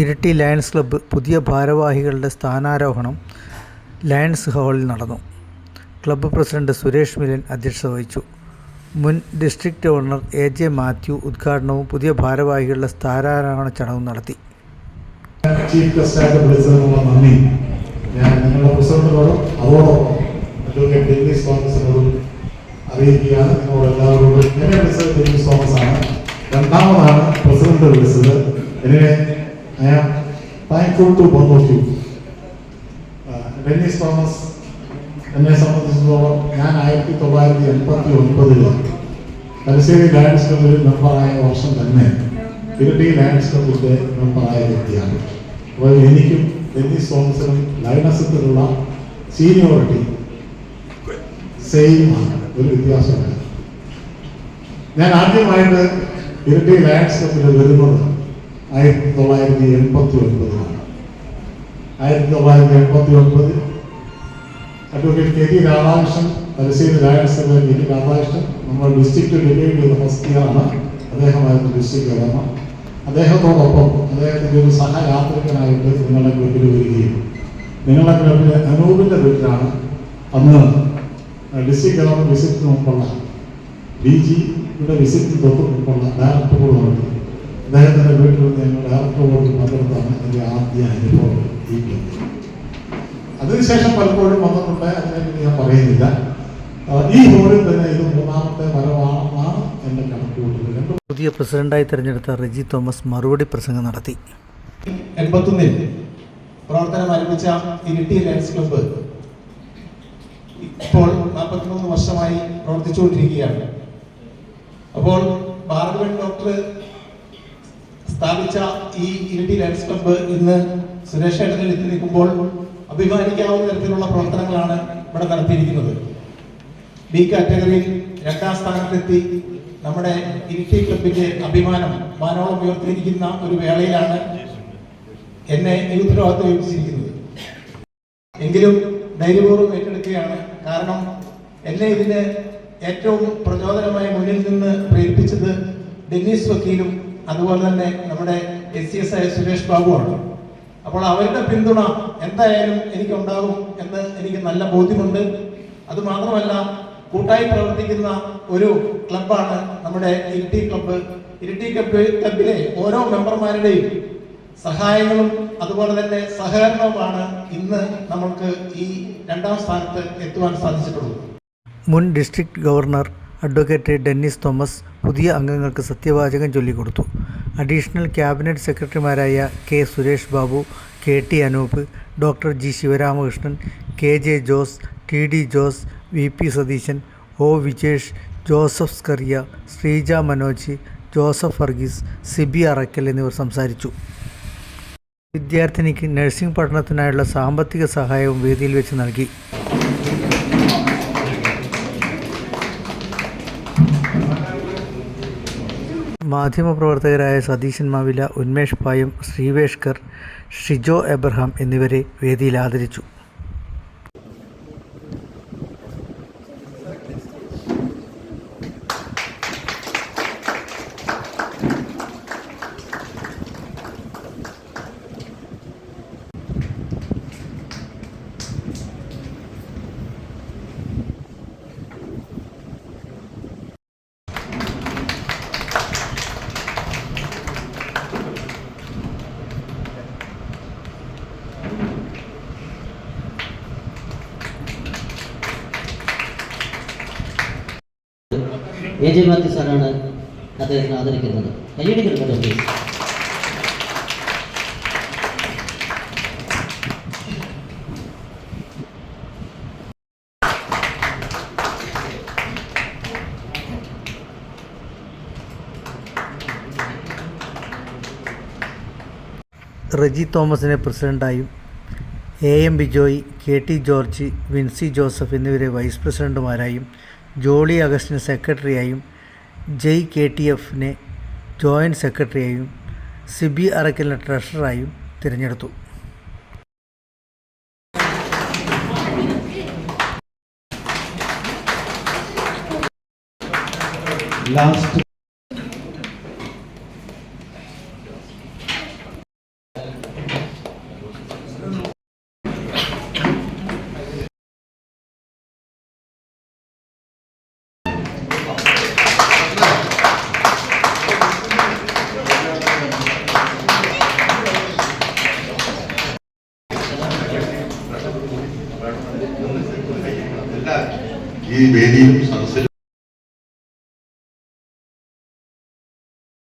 Iritty lions club പുതിയ ഭാരവാഹികളുടെ സ്ഥാനാരോഹണം lions ഹാളിൽ നടന്നു. ക്ലബ്ബ് പ്രസിഡന്റ് സുരേഷ് മിലൻ അധ്യക്ഷത വഹിച്ചു. മുൻ district governor A J Mathew ഉദ്ഘാടനവും പുതിയ ഭാരവാഹികളുടെ സ്ഥാനാരോഹണ ചടങ്ങും നടത്തി. ചീഫ് ഗസ്റ്റായിട്ട് വിളിച്ചതിനുള്ള ഞാൻ നിങ്ങളുടെ പ്രസിഡന്റിനോടും അതോടൊപ്പം അഡ്വക്കേറ്റ് ഡെന്നിസ് തോമസിനോടും അറിയിക്കുകയാണ്. നിങ്ങളോട് എല്ലാവരോടും എന്നെ വിളിച്ചത് ഡെന്നിസ് തോമസ് ആണ് രണ്ടാമതാണ് പ്രസിഡന്റ് വിളിച്ചത്. Anyway am thankful to both of you Dennis Thomas എന്നെ സംബന്ധിച്ചിടത്തോളം ഞാൻ ആയിരത്തി തൊള്ളായിരത്തി എൺപത്തി ഒൻപതിൽ തലശ്ശേരി ലയൺസ് ക്ലബിൽ മെമ്പറായ വർഷം തന്നെ ഇരട്ടി ലയൺസ് ക്ലബിന്റെ മെമ്പറായ വ്യക്തിയാണ് അപ്പോൾ എനിക്കും ഡെന്നിസ് തോമസിനും ലയണസത്തിലുള്ള സീനിയോറിറ്റി സെയിം ആണ് ഒരു വ്യത്യാസമില്ല ഞാൻ ആദ്യമായിട്ട് ഇരട്ടി ലയൺസ് ക്ലബിൽ വരുന്നത് ആയിരത്തി തൊള്ളായിരത്തി എൺപത്തി ഒൻപതിലാണ് ആയിരത്തി തൊള്ളായിരത്തി എൺപത്തി ഒൻപതിൽ advocate K T Radhakrishnan Thalassery രാജസഭ K T Radhakrishnan നമ്മുടെ ഡിസ്ട്രിക്ട് ഡിവൈഡ് ചെയ്ത ഫസ്റ്റ് ഇയറാണ് അദ്ദേഹമായിരുന്നു ഡിസ്ട്രിക്ട് ഗവർണർ അദ്ദേഹത്തോടൊപ്പം അദ്ദേഹത്തിന്റെ ഒരു സഹയാത്രികനായിട്ട് നിങ്ങളുടെ ക്ലബിൽ വരികയും നിങ്ങളുടെ ക്ലബിലെ അനൂപിന്റെ വീട്ടിലാണ് അന്ന് ഡിസ്ട്രിക്ട് ഗവർണർ വിസിറ്റിന് മുമ്പുള്ള ഡി ജിയുടെ വിസിറ്റിന് തൊട്ട് മുമ്പുള്ള ഡയറക്ടർ ബോർഡ് അദ്ദേഹത്തിന്റെ വീട്ടിൽ നിന്ന് ഞങ്ങൾ ആർക്കോട്ട് പങ്കെടുത്താണ് എന്റെ ആദ്യ അനുഭവം ഈ ഗ്രന്ഥം അതിനുശേഷം പലപ്പോഴും വന്നിട്ടുണ്ട് അതിനെപ്പറ്റി ഞാൻ പറയുന്നില്ല. ഈ ഹോളിൽ തന്നെ ഇത് മൂന്നാമത്തെ വരവാണെന്നാണ് എന്റെ കണക്കുകൂട്ടൽ രണ്ട് പുതിയ പ്രസിഡന്റായി തിരഞ്ഞെടുത്ത റിജി തോമസ് മറുപടി പ്രസംഗം നടത്തി. എൺപത്തൊന്നിൽ പ്രവർത്തനം ആരംഭിച്ച ഇരിട്ടി ലയൺസ് ക്ലബ്ബ് ഇപ്പോൾ നാൽപ്പത്തിമൂന്ന് വർഷമായി പ്രവർത്തിച്ചുകൊണ്ടിരിക്കുകയാണ്. അപ്പോൾ ഭാർഗവൻ ഡോക്ടർ സ്ഥാപിച്ച ഈ ഇരിട്ടി ലയൺസ് ക്ലബ്ബ് ഇന്ന് സുരേഷ് ഏട്ടനിൽ എത്തി നിൽക്കുമ്പോൾ അഭിമാനിക്കാവുന്ന തരത്തിലുള്ള പ്രവർത്തനങ്ങളാണ് ഇവിടെ നടത്തിയിരിക്കുന്നത്. ബി കാറ്റഗറിയിൽ രണ്ടാം സ്ഥാനത്തെത്തി നമ്മുടെ ഇരിട്ടി ക്ലബിന്റെ അഭിമാനം മാനോളം ഉയർത്തിയിരിക്കുന്ന ഒരു വേളയിലാണ് എന്നെ ഈ ഉത്തരവാദിത്വം ഏൽപ്പിച്ചിരിക്കുന്നത്. എങ്കിലും ധൈര്യപൂർവം ഏറ്റെടുക്കുകയാണ് കാരണം എന്നെ ഇതിന് ഏറ്റവും പ്രചോദനമായി മുന്നിൽ നിന്ന് പ്രേരിപ്പിച്ചത് ഡെന്നീസ് വക്കീലും അതുപോലെ തന്നെ നമ്മുടെ എസ് സി എസ് ആയ സുരേഷ് ബാബുവാണ് അപ്പോൾ അവരുടെ പിന്തുണ എന്തായാലും എനിക്കുണ്ടാകും എന്ന് എനിക്ക് നല്ല ബോധ്യമുണ്ട്. അത് മാത്രമല്ല കൂട്ടായി പ്രവർത്തിക്കുന്ന ഒരു ക്ലബാണ് നമ്മുടെ ഇരിട്ടി ക്ലബ്ബ്. ഇരിട്ടി ക്ലബ് ക്ലബിലെ ഓരോ മെമ്പർമാരുടെയും സഹായങ്ങളും അതുപോലെ തന്നെ സഹകരണവുമാണ് ഇന്ന് നമുക്ക് ഈ രണ്ടാം സ്ഥാനത്ത് എത്തുവാൻ സാധിച്ചിട്ടുള്ളത്. മുൻ district governor advocate Dennis Thomas പുതിയ അംഗങ്ങൾക്ക് സത്യവാചകം ചൊല്ലിക്കൊടുത്തു. അഡീഷണൽ ക്യാബിനറ്റ് സെക്രട്ടറിമാരായ K Suresh Babu K T Anoop doctor G Sivaramakrishnan K J Jose T D Jose V P Satheesan O Vijesh Joseph Scaria Sreeja Manoj Joseph Varghese Siby Arakkal എന്നിവർ സംസാരിച്ചു. വിദ്യാർത്ഥിനിക്ക് nursing പഠനത്തിനായുള്ള സാമ്പത്തിക സഹായവും വേദിയിൽ വെച്ച് നൽകി. മാധ്യമപ്രവർത്തകരായ സതീശൻ മാവില ഉന്മേഷ് പായം ശ്രീവേഷ്കർ ഷിജോ എബ്രഹാം എന്നിവരെ വേദിയിൽ ആദരിച്ചു. എ ജെ മാത്യു സാറാണ് അദ്ദേഹത്തിന് ആദരിക്കുന്നത്. കയ്യടി കിട്ടുന്നത് പ്ലീസ് റെജി തോമസിനെ പ്രസിഡന്റായും A M Bijoy K T George Vincy Joseph എന്നിവരെ വൈസ് പ്രസിഡന്റുമാരായും ജോളി അഗസ്റ്റിന് സെക്രട്ടറിയായും ജെയ് കെ ടി എഫിനെ ജോയിന്റ് സെക്രട്ടറിയായും സിബി അറക്കലിനെ ട്രഷററായും തിരഞ്ഞെടുത്തു. ലാസ്റ്റ് ഈ വേദിയിലും സദസ്സിലും